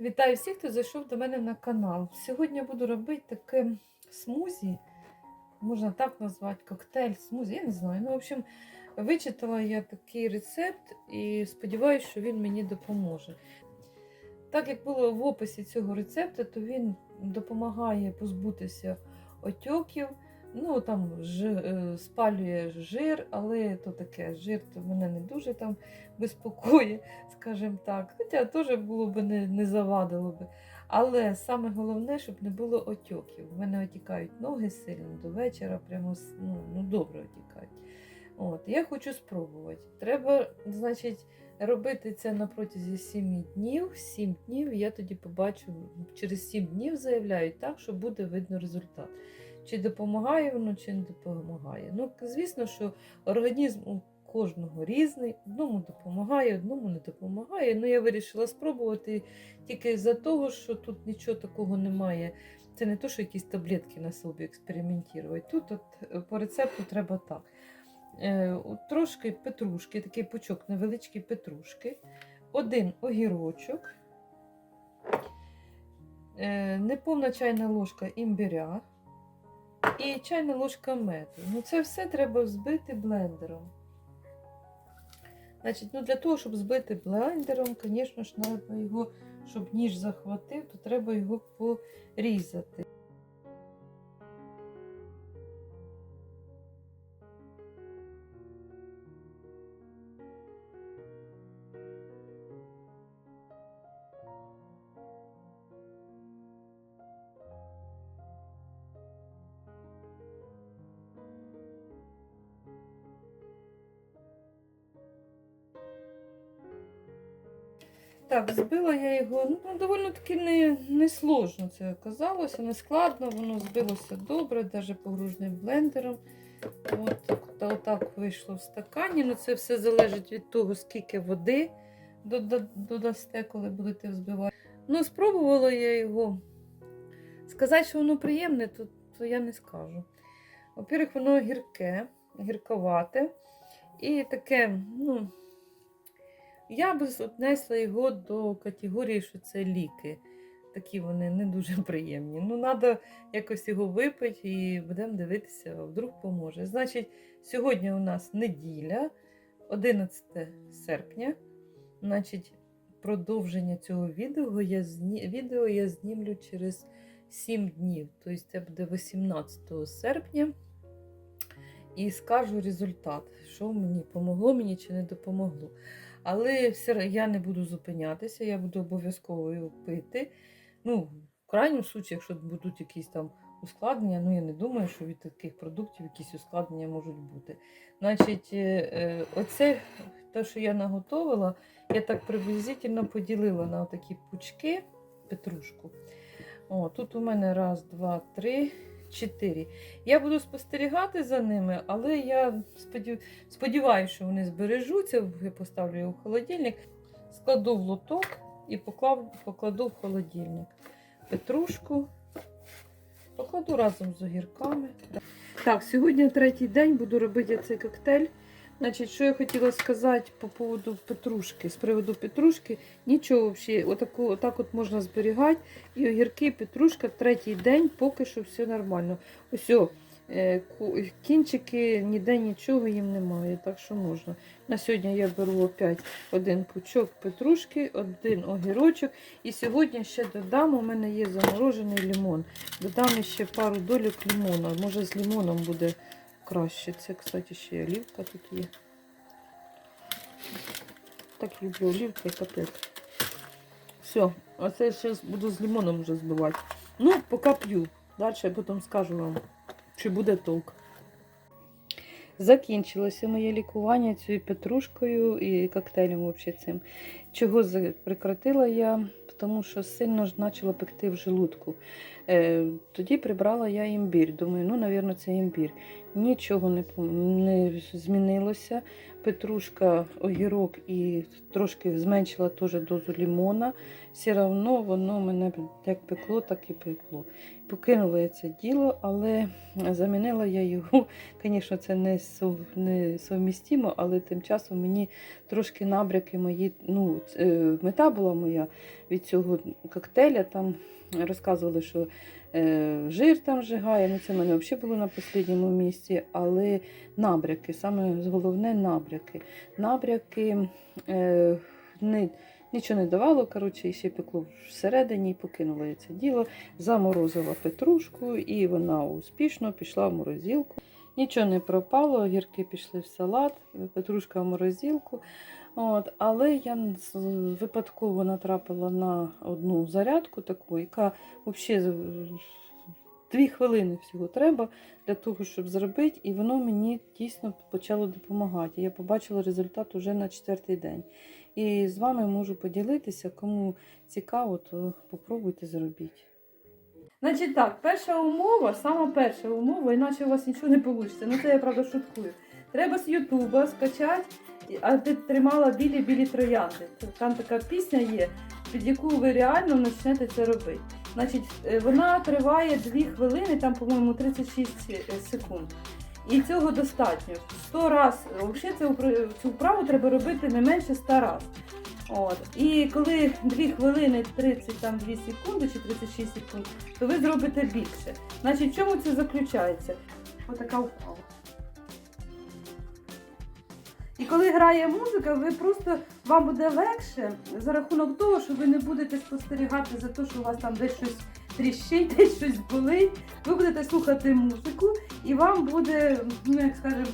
Вітаю всіх, хто зайшов до мене на канал. Сьогодні я буду робити таке смузі, можна так назвати, коктейль, смузі, я не знаю. Ну, в общем, вичитала я такий рецепт і сподіваюся, що він мені допоможе. Так як було в описі цього рецепту, то він допомагає позбутися отьоків. Ну, там ж, е, спалює жир, але то таке жир то мене не дуже там безпокоїть, скажімо так. Хоча теж було б не, не завадило би. Але саме головне, щоб не було отьоків. У мене отікають ноги сильно до вечора, прямо ну, ну, добре отікають. От, я хочу спробувати. Треба, значить, робити це на протязі 7 днів. 7 днів я тоді побачу, через 7 днів заявляють так, що буде видно результат. Чи допомагає воно, чи не допомагає. Ну, звісно, що організм у кожного різний, одному допомагає, одному не допомагає. Ну, я вирішила спробувати тільки за того, що тут нічого такого немає. Це не то, що якісь таблетки на собі експериментувати. Тут от, е, по рецепту треба так. Е, трошки петрушки, такий пучок невеличкий петрушки, один огірочок, е, неповна чайна ложка імбиря і чайна ложка меду. Ну, це все треба взбити блендером. Значить, ну для того, щоб збити блендером, звісно ж, треба його, щоб ніж захватив, то треба його порізати. Так, збила я його. Ну, доволі таки не, не сложно це оказалося, не складно, воно збилося добре, навіть погружним блендером. От, та отак вийшло в стакані. Ну, це все залежить від того, скільки води додасте, коли будете взбивати. Ну, спробувала я його. Сказати, що воно приємне, то, то я не скажу. Во-первых, воно гірке, гірковате. І таке, ну, я б віднесла його до категорії, що це ліки. Такі вони не дуже приємні. Ну, треба якось його випити і будемо дивитися, вдруг поможе. Значить, сьогодні у нас неділя, 11 серпня. Значить, продовження цього відео я, зні... відео я знімлю через 7 днів. Тобто це буде 18 серпня. І скажу результат, що мені помогло мені чи не допомогло. Але все я не буду зупинятися, я буду обов'язково його пити. Ну, в крайньому случаї, якщо будуть якісь там ускладнення, ну я не думаю, що від таких продуктів якісь ускладнення можуть бути. Значить, е, е, оце те, що я наготовила, я так приблизительно поділила на такі пучки петрушку. О, тут у мене раз, два, три, чотири. Я буду спостерігати за ними, але я сподіваюся, що вони збережуться. Я поставлю його в холодильник, складу в лоток і поклав... покладу в холодильник. Петрушку покладу разом з огірками. Так, сьогодні третій день буду робити цей коктейль. Значить, що я хотіла сказати по поводу петрушки. З приводу петрушки нічого взагалі, отаку, отак от можна зберігати. І огірки, і петрушка третій день, поки що все нормально. Ось о, е, кінчики, ніде нічого їм немає, так що можна. На сьогодні я беру опять один пучок петрушки, один огірочок. І сьогодні ще додам, у мене є заморожений лимон. Додам ще пару долік лимона. Може з лимоном буде краще. Це, кстати, ще олівка тут є. Так люблю олівки, капець. Все, а це зараз буду з лимоном вже збивати. Ну, поки п'ю. Далі я потім скажу вам, чи буде толк. Закінчилося моє лікування цією петрушкою і коктейлем взагалі цим. Чого прекратила я? Тому що сильно ж почало пекти в желудку. Е, тоді прибрала я імбір. Думаю, ну, мабуть, це імбір. нічого не, не змінилося. Петрушка, огірок і трошки зменшила теж дозу лімона. Все одно воно мене як пекло, так і пекло. Покинула я це діло, але замінила я його. Звісно, це не, сов, не совмістимо, але тим часом мені трошки набряки мої. Ну, е, мета була моя від цього коктейля. Там розказували, що е, жир там жигає. Ну, це в мене взагалі було на останньому місці, але набряки, саме головне набряки. Набряки е, не, нічого не давало, коротше, і ще пекло всередині, і покинула я це діло, заморозила петрушку, і вона успішно пішла в морозилку. Нічого не пропало, огірки пішли в салат, петрушка в морозилку. От, але я випадково натрапила на одну зарядку таку, яка взагалі дві хвилини всього треба для того, щоб зробити, і воно мені дійсно почало допомагати. Я побачила результат уже на четвертий день. І з вами можу поділитися, кому цікаво, то попробуйте зробіть. Значить так, перша умова, сама перша умова, іначе у вас нічого не вийде. Ну це я правда шуткую. Треба з Ютуба скачати, а ти тримала білі-білі троянди. Там така пісня є, під яку ви реально почнете це робити. Значить, е, вона триває 2 хвилини, там, по-моєму, 36 секунд. І цього достатньо. 100 раз, взагалі цю, вправу треба робити не менше 100 раз. От. І коли 2 хвилини 32 секунди чи 36 секунд, то ви зробите більше. Значить, в чому це заключається? Отака вправа. І коли грає музика, ви просто вам буде легше за рахунок того, що ви не будете спостерігати за те, що у вас там десь щось тріщить, десь щось болить. Ви будете слухати музику, і вам буде, ну як скажемо,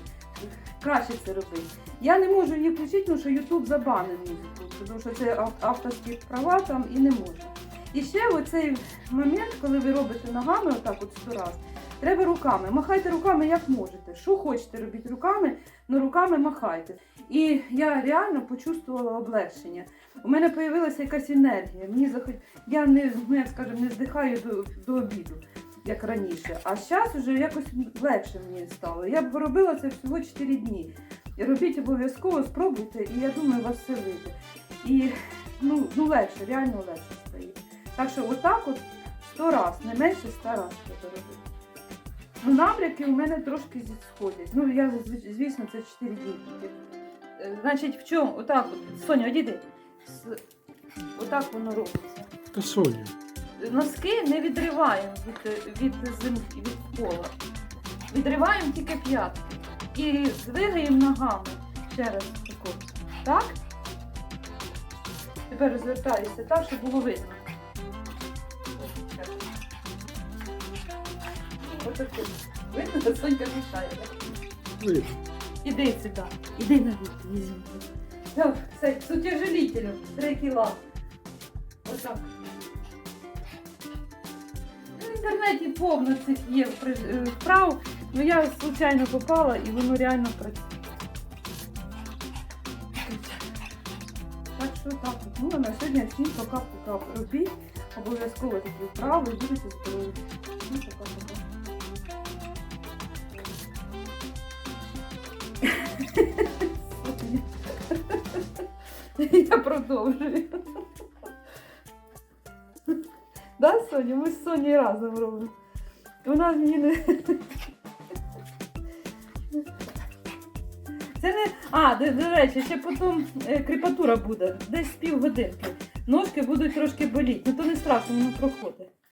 краще це робити. Я не можу її включити, тому що YouTube забанив музику, тому що це авторські права там і не можу. І ще оцей момент, коли ви робите ногами, отак от сто раз, треба руками. Махайте руками як можете. Що хочете робіть руками, але руками махайте. І я реально почувствувала облегшення. У мене з'явилася якась енергія. Мені захот... Я не, ну, як скажемо, не здихаю до, до обіду, як раніше. А зараз вже якось легше мені стало. Я б робила це всього 4 дні. І робіть обов'язково, спробуйте, і я думаю, вас все вийде. І ну, ну легше, реально легше стає. Так що отак от 100 раз, не менше 100 раз треба робити. Ну, набряки у мене трошки зісходять. Ну, я, звісно, це 4 дні. Е, Значить, в чому? Отак от. Соня, одійди. Отак воно робиться. Та Соня. Носки не відриваємо від, від землі, від пола. Відриваємо тільки п'ятки. І двигаємо ногами ще раз тако. Так? Тепер розвертаюся так, щоб було видно. Отако. Видно, Сонька мішає. Видно. Іди сюди. Іди на руки, візьми. Так, це з утяжелителем. Три кіла. Отак. Ну, В інтернеті повно цих є при- е, вправ, але я случайно попала і воно реально працює. Так що так. Ну, а на сьогодні всім пока-пока. Робіть обов'язково такі вправи, будете здорові. Ну, пока-пока. Я продовжую. Да, Соня? Ми з Сонею разом робимо. Вона мені не. Це не. А, до, до речі, ще потім е, кріпатура буде. Десь півгодинки. Ножки будуть трошки боліти. Ну то не страшно, воно проходить.